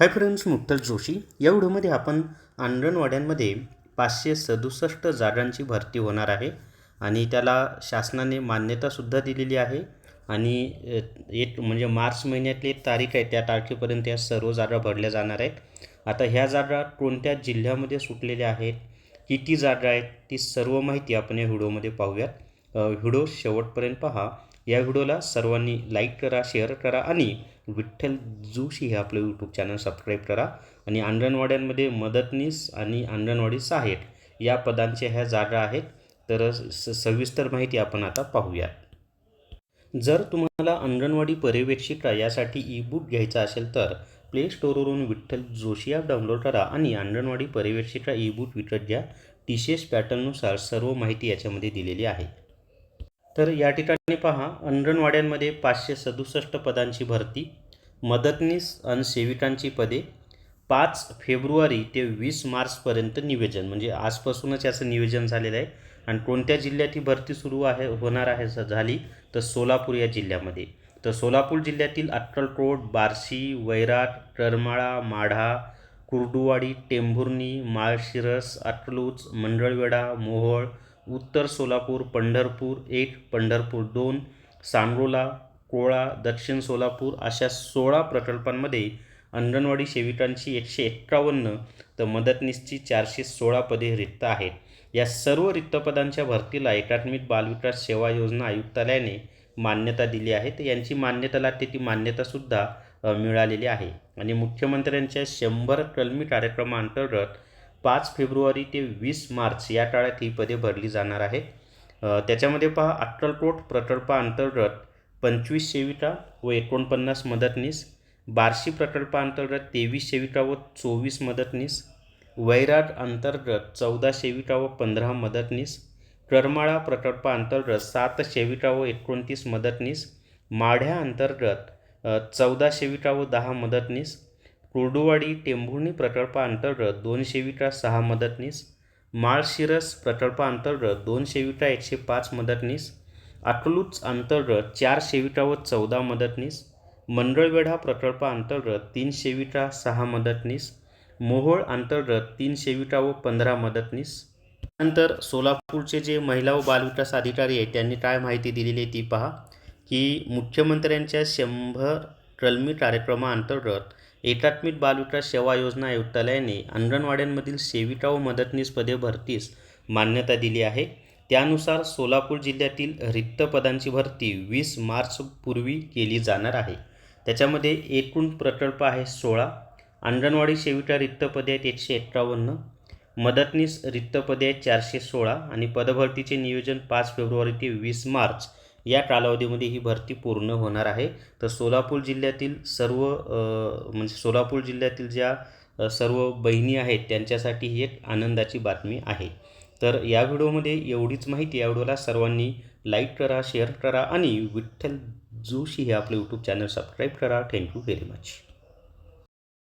Hi friends मुक्तल Joshi. या व्हिडिओमध्ये आपण अंगणवाड्यांमध्ये पाचशे सदुसष्ट जागांची भरती होणार आहे आणि त्याला शासनाने मान्यतासुद्धा दिलेली आहे. आणि एक म्हणजे मार्च महिन्यातली एक तारीख आहे त्या तारखेपर्यंत या सर्व जागा भरल्या जाणार आहेत. आता ह्या जागा कोणत्या जिल्ह्यामध्ये सुटलेल्या आहेत किती जागा आहेत ती सर्व माहिती आपण या व्हिडिओमध्ये पाहूयात. व्हिडिओ शेवटपर्यंत पहा. या व्हिडिओला सर्वांनी लाईक करा शेअर करा आणि विठ्ठल जोशी हे आपलं यूट्यूब चॅनल सबस्क्राईब करा. आणि अंगणवाड्यांमध्ये मदतनीस आणि अंगणवाडी सहाय्यक या पदांच्या ह्या जागा आहेत. तर स सविस्तर माहिती आपण आता पाहूयात. जर तुम्हाला अंगणवाडी पर्यवेक्षिका यासाठी ई बुक घ्यायचा असेल तर प्ले स्टोअरवरून विठ्ठल जोशी ॲप डाउनलोड करा आणि अंगणवाडी पर्यवेक्षिका ई बुक विकत घ्या. टी सी एस पॅटर्ननुसार सर्व माहिती याच्यामध्ये दिलेली आहे. तर या ठिकाणी पहा अंगणवाड्यांमध्ये पाचशे सदुसष्ट पदांची भरती मदतनीस आणि सेविकांची पदे पाच फेब्रुवारी ते वीस मार्चपर्यंत निवेदन. म्हणजे आजपासूनच याचं नियोजन झालेलं आहे. आणि कोणत्या जिल्ह्यात ही भरती सुरू आहे होणार आहे झाली तर सोलापूर या जिल्ह्यामध्ये. तर सोलापूर जिल्ह्यातील अक्कलकोट बार्शी वैराट करमाळा माढा कुर्डुवाडी टेंभुर्णी माळशिरस अकलूज मंडळवेढा मोहोळ उत्तर सोलापूर पंढरपूर एक पंढरपूर दोन सांगोला कोळा दक्षिण सोलापूर अशा सोळा प्रकल्पांमध्ये अंगणवाडी सेविकांची एकशे एक्कावन्न तर मदतनीसची चारशे सोळा पदे रिक्त आहेत. या सर्व रिक्त पदांच्या भरतीला एकात्मिक बालविकास सेवा योजना आयुक्तालयाने मान्यता दिली आहे. तर यांची मान्यता लागते ती मान्यतासुद्धा मिळालेली आहे. आणि मुख्यमंत्र्यांच्या शंभर कलमी कार्यक्रमाअंतर्गत पाच फेब्रुवारी ते वीस मार्च या काळात ही पदे भरली जाणार आहेत. त्याच्यामध्ये पहा अक्कलकोट प्रकल्पाअंतर्गत पंचवीस सेविका व एकोणपन्नास मदतनीस बार्शी प्रकल्पाअंतर्गत तेवीस सेविका व चोवीस मदतनीस वैराट अंतर्गत चौदा सेविका व पंधरा मदतनीस करमाळा प्रकल्पाअंतर्गत सात सेविका व एकोणतीस मदतनीस माढ्या अंतर्गत चौदा सेविका व दहा मदतनीस कुर्डुवाडी टेंभुर्णी प्रकल्पाअंतर्गत दोन विटा सहा मदतनीस माळशिरस प्रकल्पाअंतर्गत दोन विटा एकशे पाच मदतनीस अकलूज अंतर्गत चार सेविका व चौदा मदतनीस मंडळवेढा प्रकल्पाअंतर्गत तीन शेविटा सहा मदतनीस मोहोळ अंतर्गत तीन सेविका व पंधरा मदतनीस नंतर सोलापूरचे जे महिला व बालविकास अधिकारी आहेत त्यांनी काय माहिती दिलेली आहे ती पहा की मुख्यमंत्र्यांच्या शंभर कलमी कार्यक्रमाअंतर्गत एकात्मिक बालविकास सेवा योजना आयुक्तालयाने अंगणवाड्यांमधील सेविका व मदतनीस पदे भरतीस मान्यता दिली आहे. त्यानुसार सोलापूर जिल्ह्यातील रिक्त पदांची भरती वीस मार्च पूर्वी केली जाणार आहे. त्याच्यामध्ये एकूण प्रकल्प आहे सोळा अंगणवाडी सेविका रिक्त पदे आहेत एकशे एक्कावन्न मदतनीस रिक्त पदे आहेत चारशे सोळा आणि पदभरतीचे नियोजन पाच फेब्रुवारी ते वीस मार्च या कालावधीमध्ये ही भरती पूर्ण होणार आहे. तर सोलापूर जिल्ह्यातील सर्व म्हणजे सोलापूर जिल्ह्यातील ज्या सर्व बहिणी आहेत त्यांच्यासाठी ही एक आनंदाची बातमी आहे. तर या व्हिडिओमध्ये एवढीच माहिती. या व्हिडिओला सर्वांनी लाईक करा शेअर करा आणि विठ्ठल जोशी हे आपलं यूट्यूब चॅनल सबस्क्राईब करा. Thank you very much